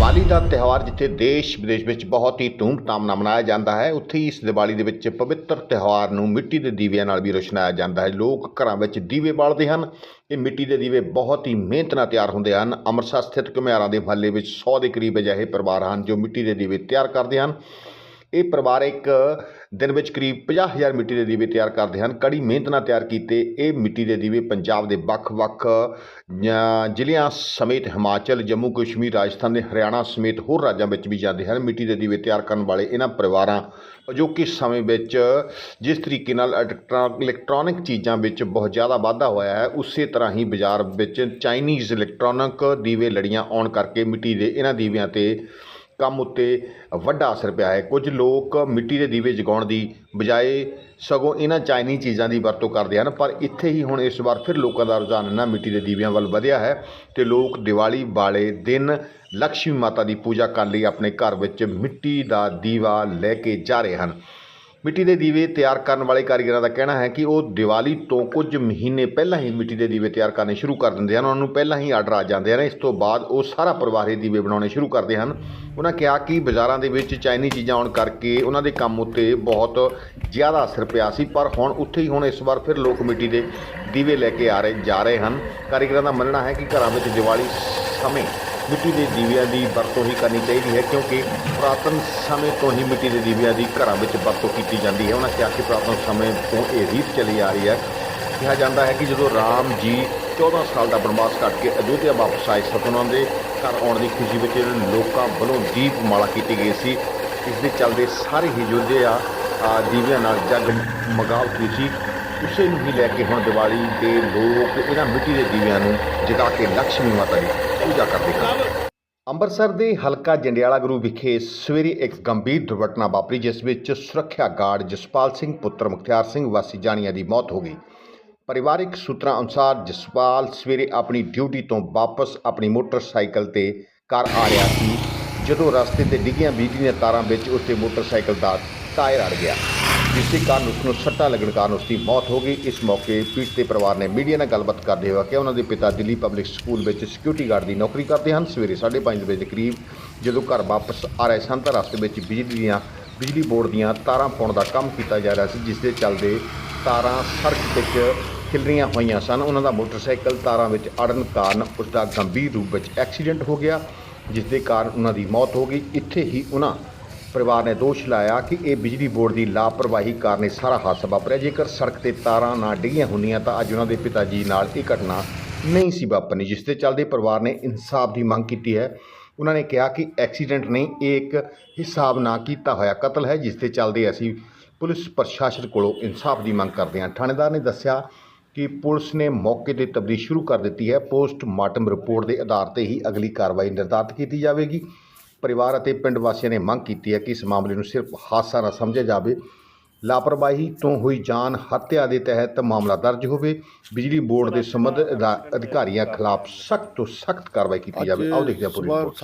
ਦੀਵਾਲੀ ਦਾ ਤਿਉਹਾਰ ਜਿੱਥੇ ਦੇਸ਼ ਵਿਦੇਸ਼ ਵਿੱਚ ਬਹੁਤ ਹੀ ਧੂਮਧਾਮ ਨਾਲ ਮਨਾਇਆ ਜਾਂਦਾ ਹੈ, ਉੱਥੇ ਹੀ ਇਸ ਦੀਵਾਲੀ ਦੇ ਵਿੱਚ ਪਵਿੱਤਰ ਤਿਉਹਾਰ ਨੂੰ ਮਿੱਟੀ ਦੇ ਦੀਵਿਆਂ ਨਾਲ ਵੀ ਰੋਸ਼ਨਾਇਆ ਜਾਂਦਾ ਹੈ। ਲੋਕ ਘਰਾਂ ਵਿੱਚ ਦੀਵੇ ਬਾਲਦੇ ਹਨ। ਇਹ ਮਿੱਟੀ ਦੇ ਦੀਵੇ ਬਹੁਤ ਹੀ ਮਿਹਨਤ ਨਾਲ ਤਿਆਰ ਹੁੰਦੇ ਹਨ। ਅੰਮ੍ਰਿਤਸਰ ਸਥਿਤ ਘੁਮਿਆਰਾਂ ਦੇ ਮਹੱਲੇ ਵਿੱਚ 100 ਦੇ ਕਰੀਬ ਅਜਿਹੇ ਪਰਿਵਾਰ ਹਨ ਜੋ ਮਿੱਟੀ ਦੇ ਦੀਵੇ ਤਿਆਰ ਕਰਦੇ ਹਨ। ਇਹ ਪਰਿਵਾਰ ਇੱਕ ਦਿਨ ਵਿੱਚ ਕਰੀਬ 50000 ਮਿੱਟੀ ਦੇ ਦੀਵੇ ਤਿਆਰ ਕਰਦੇ ਹਨ। ਕੜੀ ਮਿਹਨਤ ਨਾਲ ਤਿਆਰ ਕੀਤੇ ਇਹ ਮਿੱਟੀ ਦੇ ਦੀਵੇ ਪੰਜਾਬ ਦੇ ਵੱਖ-ਵੱਖ ਜ਼ਿਲ੍ਹਿਆਂ ਸਮੇਤ ਹਿਮਾਚਲ, ਜੰਮੂ ਕਸ਼ਮੀਰ, ਰਾਜਸਥਾਨ ਦੇ ਹਰਿਆਣਾ ਸਮੇਤ ਹੋਰ ਰਾਜਾਂ ਵਿੱਚ ਵੀ ਜਾਂਦੇ ਹਨ। ਮਿੱਟੀ ਦੇ ਦੀਵੇ ਤਿਆਰ ਕਰਨ ਵਾਲੇ ਇਹਨਾਂ ਪਰਿਵਾਰਾਂ ਅਜੋਕੇ ਸਮੇਂ ਵਿੱਚ ਜਿਸ ਤਰੀਕੇ ਨਾਲ ਇਲੈਕਟ੍ਰਾ- ਇਲੈਕਟ੍ਰੋਨਿਕ ਚੀਜ਼ਾਂ ਵਿੱਚ ਬਹੁਤ ਜ਼ਿਆਦਾ ਵਾਧਾ ਹੋਇਆ ਹੈ, ਉਸੇ ਤਰ੍ਹਾਂ ਹੀ ਬਾਜ਼ਾਰ ਵਿੱਚ ਚਾਈਨੀਜ਼ ਇਲੈਕਟ੍ਰੋਨਿਕ ਦੀਵੇ ਲੜੀਆਂ ਆਉਣ ਕਰਕੇ ਮਿੱਟੀ ਦੇ ਇਹਨਾਂ ਦੀਵਿਆਂ ਤੇ ਕੰਮ ਉੱਤੇ ਵੱਡਾ ਅਸਰ ਪਿਆ ਹੈ। ਕੁਝ ਲੋਕ ਮਿੱਟੀ ਦੇ ਦੀਵੇ ਜਗਾਉਣ ਦੀ ਬਜਾਏ ਸਗੋਂ ਇਹਨਾਂ ਚਾਈਨੀ ਚੀਜ਼ਾਂ ਦੀ ਵਰਤੋਂ ਕਰਦੇ ਹਨ, ਪਰ ਇੱਥੇ ਹੀ ਹੁਣ ਇਸ ਵਾਰ ਫਿਰ ਲੋਕਾਂ ਦਾ ਰੁਝਾਨ ਇਹਨਾਂ ਮਿੱਟੀ ਦੇ ਦੀਵਿਆਂ ਵੱਲ ਵਧਿਆ ਹੈ ਤੇ ਲੋਕ ਦੀਵਾਲੀ ਵਾਲੇ ਦਿਨ ਲక్ష్ਮੀ ਮਾਤਾ ਦੀ ਪੂਜਾ ਕਰਨ ਲਈ ਆਪਣੇ ਘਰ ਵਿੱਚ ਮਿੱਟੀ ਦਾ ਦੀਵਾ ਲੈ ਕੇ ਜਾ ਰਹੇ ਹਨ। ਮਿੱਟੀ ਦੇ ਦੀਵੇ ਤਿਆਰ ਕਰਨ ਵਾਲੇ ਕਾਰੀਗਰਾਂ ਦਾ ਕਹਿਣਾ ਹੈ ਕਿ ਉਹ ਦੀਵਾਲੀ ਤੋਂ ਕੁਝ ਮਹੀਨੇ ਪਹਿਲਾਂ ਹੀ ਮਿੱਟੀ ਦੇ ਦੀਵੇ ਤਿਆਰ ਕਰਨੇ ਸ਼ੁਰੂ ਕਰ ਦਿੰਦੇ ਹਨ। ਉਹਨਾਂ ਨੂੰ ਪਹਿਲਾਂ ਹੀ ਆਰਡਰ ਆ ਜਾਂਦੇ ਹਨ। ਇਸ ਤੋਂ ਬਾਅਦ ਉਹ ਸਾਰਾ ਪਰਿਵਾਰ ਇਹ ਦੀਵੇ ਬਣਾਉਣੇ ਸ਼ੁਰੂ ਕਰਦੇ ਹਨ। ਉਹਨਾਂ ਕਿਹਾ ਕਿ ਬਾਜ਼ਾਰਾਂ ਦੇ ਵਿੱਚ ਚਾਈਨੀ ਚੀਜ਼ਾਂ ਆਉਣ ਕਰਕੇ ਉਹਨਾਂ ਦੇ ਕੰਮ ਉੱਤੇ ਬਹੁਤ ਜ਼ਿਆਦਾ ਅਸਰ ਪਿਆ ਸੀ, ਪਰ ਹੁਣ ਉੱਥੇ ਹੀ ਹੁਣ ਇਸ ਵਾਰ ਫਿਰ ਲੋਕ ਮਿੱਟੀ ਦੇ ਦੀਵੇ ਲੈ ਕੇ ਆ ਰਹੇ ਜਾ ਰਹੇ ਹਨ। ਕਾਰੀਗਰਾਂ ਦਾ ਮੰਨਣਾ ਹੈ ਕਿ ਘਰਾਂ ਵਿੱਚ ਦੀਵਾਲੀ ਸਮੇਂ ਮਿੱਟੀ ਦੇ ਦੀਵਿਆਂ ਦੀ ਵਰਤੋਂ ਹੀ ਕਰਨੀ ਚਾਹੀਦੀ ਹੈ ਕਿਉਂਕਿ ਪੁਰਾਤਨ ਸਮੇਂ ਤੋਂ ਹੀ ਮਿੱਟੀ ਦੇ ਦੀਵਿਆਂ ਦੀ ਘਰਾਂ ਵਿੱਚ ਵਰਤੋਂ ਕੀਤੀ ਜਾਂਦੀ ਹੈ। ਉਹਨਾਂ ਕਿਹਾ ਕਿ ਪੁਰਾਤਨ ਸਮੇਂ ਤੋਂ ਇਹ ਰੀਤ ਚਲੀ ਆ ਰਹੀ ਹੈ। ਕਿਹਾ ਜਾਂਦਾ ਹੈ ਕਿ ਜਦੋਂ ਰਾਮ ਜੀ 14 ਸਾਲ ਦਾ ਬਨਵਾਸ ਕੱਟ ਕੇ ਅਯੋਧਿਆ ਵਾਪਸ ਆਏ ਸਨ ਦੇ ਘਰ ਆਉਣ ਦੀ ਖੁਸ਼ੀ ਵਿੱਚ ਲੋਕਾਂ ਵੱਲੋਂ ਦੀਪਮਾਲਾ ਕੀਤੀ ਗਈ ਸੀ। ਇਸ ਦੇ ਚੱਲਦੇ ਸਾਰੇ ਹੀ ਅਯੋਧਿਆ ਅ, ਦੀਵਿਆਂ ਨਾਲ ਜਗ ਮਗਾਵ ਹੋਈ ਸੀ। ਉਸੇ ਨੂੰ ਹੀ ਲੈ ਕੇ ਹੁਣ ਦੀਵਾਲੀ ਦੇ ਲੋਕ ਇਹਨਾਂ ਮਿੱਟੀ ਦੇ ਦੀਵਿਆਂ ਨੂੰ ਜਗਾ ਕੇ ਲక్ష్ਮੀ ਮਾਤਾ ਦੀ ਪੂਜਾ ਕਰਦੇ ਹਨ ਅੰਮ੍ਰਿਤਸਰ ਦੇ ਹਲਕਾ ਜੰਡਿਆਲਾ ਗੁਰੂ ਵਿਖੇ ਸਵੇਰੇ ਇੱਕ ਗੰਭੀਰ ਦੁਰਘਟਨਾ ਵਾਪਰੀ, ਜਿਸ ਵਿੱਚ ਸੁਰੱਖਿਆ ਗਾਰਡ ਜਸਪਾਲ ਸਿੰਘ, ਪੁੱਤਰ ਮੁਖਤਿਆਰ ਸਿੰਘ, ਵਾਸੀ ਜਾਣੀਆਂ ਦੀ ਮੌਤ ਹੋ ਗਈ। ਪਰਿਵਾਰਿਕ ਸੂਤਰਾਂ ਅਨੁਸਾਰ ਜਸਪਾਲ ਸਵੇਰੇ ਆਪਣੀ ਡਿਊਟੀ ਤੋਂ ਵਾਪਸ ਆਪਣੀ ਮੋਟਰਸਾਈਕਲ ਤੇ ਘਰ ਆ ਰਿਹਾ ਸੀ, ਜਦੋਂ ਰਸਤੇ ਤੇ ਡਿੱਗੀਆਂ ਬਿਜਲੀ ਦੀਆਂ ਤਾਰਾਂ ਵਿੱਚ ਉਸ ਉਸਦੇ ਮੋਟਰਸਾਈਕਲ ਦਾ ਟਾਇਰ ਅੜ ਗਿਆ। ਜਿਸ ਦੇ ਕਾਰਨ ਉਸ ਨੂੰ ਸੱਟਾਂ ਲੱਗਣ ਕਾਰਨ ਉਸ ਦੀ ਮੌਤ ਹੋ ਗਈ। ਇਸ ਮੌਕੇ ਪੀੜਤ ਦੇ ਪਰਿਵਾਰ ਨੇ ਮੀਡੀਆ ਨਾਲ ਗੱਲਬਾਤ ਕਰਦੇ ਹੋਏ ਕਿ ਉਹਨਾਂ ਦੇ ਪਿਤਾ ਦਿੱਲੀ ਪਬਲਿਕ ਸਕੂਲ ਵਿੱਚ ਸਿਕਿਉਰਿਟੀ ਗਾਰਡ ਦੀ ਨੌਕਰੀ ਕਰਦੇ ਹਨ। ਸਵੇਰੇ 5:30 ਵਜੇ ਦੇ ਕਰੀਬ ਜਦੋਂ ਘਰ ਵਾਪਸ ਆ ਰਹੇ ਸਨ ਤਾਂ ਰਸਤੇ ਵਿੱਚ ਬਿਜਲੀ ਦੀਆਂ, ਬਿਜਲੀ ਬੋਰਡ ਦੀਆਂ ਤਾਰਾਂ ਪਾਉਣ ਦਾ ਕੰਮ ਕੀਤਾ ਜਾ ਰਿਹਾ ਸੀ, ਜਿਸ ਦੇ ਚੱਲਦੇ ਤਾਰਾਂ ਸੜਕ ਵਿੱਚ ਖਿਲਰੀਆਂ ਹੋਈਆਂ ਸਨ। ਉਹਨਾਂ ਦਾ ਮੋਟਰਸਾਈਕਲ ਤਾਰਾਂ ਵਿੱਚ ਅੜਨ ਕਾਰਨ ਉਸ ਦਾ ਗੰਭੀਰ ਰੂਪ ਵਿੱਚ ਐਕਸੀਡੈਂਟ ਹੋ ਗਿਆ, ਜਿਸ ਦੇ ਕਾਰਨ ਉਹਨਾਂ ਦੀ ਮੌਤ ਹੋ ਗਈ। ਇੱਥੇ ਹੀ ਉਹਨਾਂ ਪਰਿਵਾਰ ਨੇ ਦੋਸ਼ ਲਾਇਆ ਕਿ ਇਹ ਬਿਜਲੀ ਬੋਰਡ ਦੀ ਲਾਪਰਵਾਹੀ ਕਾਰਨ ਇਹ ਸਾਰਾ ਹਾਦਸਾ ਵਾਪਰਿਆ। ਜੇਕਰ ਸੜਕ ਤੇ ਤਾਰਾਂ ਨਾ ਡਿੱਗੀਆਂ ਹੁੰਦੀਆਂ ਤਾਂ ਅੱਜ ਉਹਨਾਂ ਦੇ ਪਿਤਾ ਜੀ ਨਾਲ ਇਹ ਘਟਨਾ ਨਹੀਂ ਸੀ ਵਾਪਰਨੀ, ਜਿਸ ਦੇ ਚੱਲਦੇ ਪਰਿਵਾਰ ਨੇ ਇਨਸਾਫ ਦੀ ਮੰਗ ਕੀਤੀ ਹੈ। ਉਹਨਾਂ ਨੇ ਕਿਹਾ ਕਿ ਐਕਸੀਡੈਂਟ ਨਹੀਂ ਇਹ ਇੱਕ ਹਿਸਾਬ ਨਾ ਕੀਤਾ ਹੋਇਆ ਕਤਲ ਹੈ, ਜਿਸ ਦੇ ਚੱਲਦੇ ਅਸੀਂ ਪੁਲਿਸ ਪ੍ਰਸ਼ਾਸਨ ਕੋਲੋਂ ਇਨਸਾਫ ਦੀ ਮੰਗ ਕਰਦੇ ਹਾਂ। ਥਾਣੇਦਾਰ ਨੇ ਦੱਸਿਆ ਕਿ ਪੁਲਿਸ ਨੇ ਮੌਕੇ ਤੇ ਤਬਦੀਲ ਸ਼ੁਰੂ ਕਰ ਦਿੱਤੀ ਹੈ। ਪੋਸਟਮਾਰਟਮ ਰਿਪੋਰਟ ਦੇ ਆਧਾਰ ਤੇ ਹੀ ਅਗਲੀ ਕਾਰਵਾਈ ਨਿਰਧਾਰਤ ਕੀਤੀ ਜਾਵੇਗੀ। ਪਰਿਵਾਰ ਅਤੇ ਪਿੰਡ ਵਾਸੀਆਂ ਨੇ ਮੰਗ ਕੀਤੀ ਹੈ ਕਿ ਇਸ ਮਾਮਲੇ ਨੂੰ ਸਿਰਫ ਹਾਦਸਾ ਨਾ ਸਮਝਿਆ ਜਾਵੇ। ਲਾਪਰਵਾਹੀ ਤੋਂ ਹੋਈ ਜਾਨ ਹੱਤਿਆ ਦੇ ਤਹਿਤ ਮਾਮਲਾ ਦਰਜ ਹੋਵੇ। ਬਿਜਲੀ ਬੋਰਡ ਦੇ ਸੰਬੰਧਿਤ ਅਧਾ- ਅਧਿਕਾਰੀਆਂ ਖਿਲਾਫ ਸਖਤ ਤੋਂ ਸਖਤ ਕਾਰਵਾਈ ਕੀਤੀ ਜਾਵੇ। ਆਓ ਦੇਖਦੇ ਹਾਂ ਪੂਰੀ ਰਿਪੋਰਟ।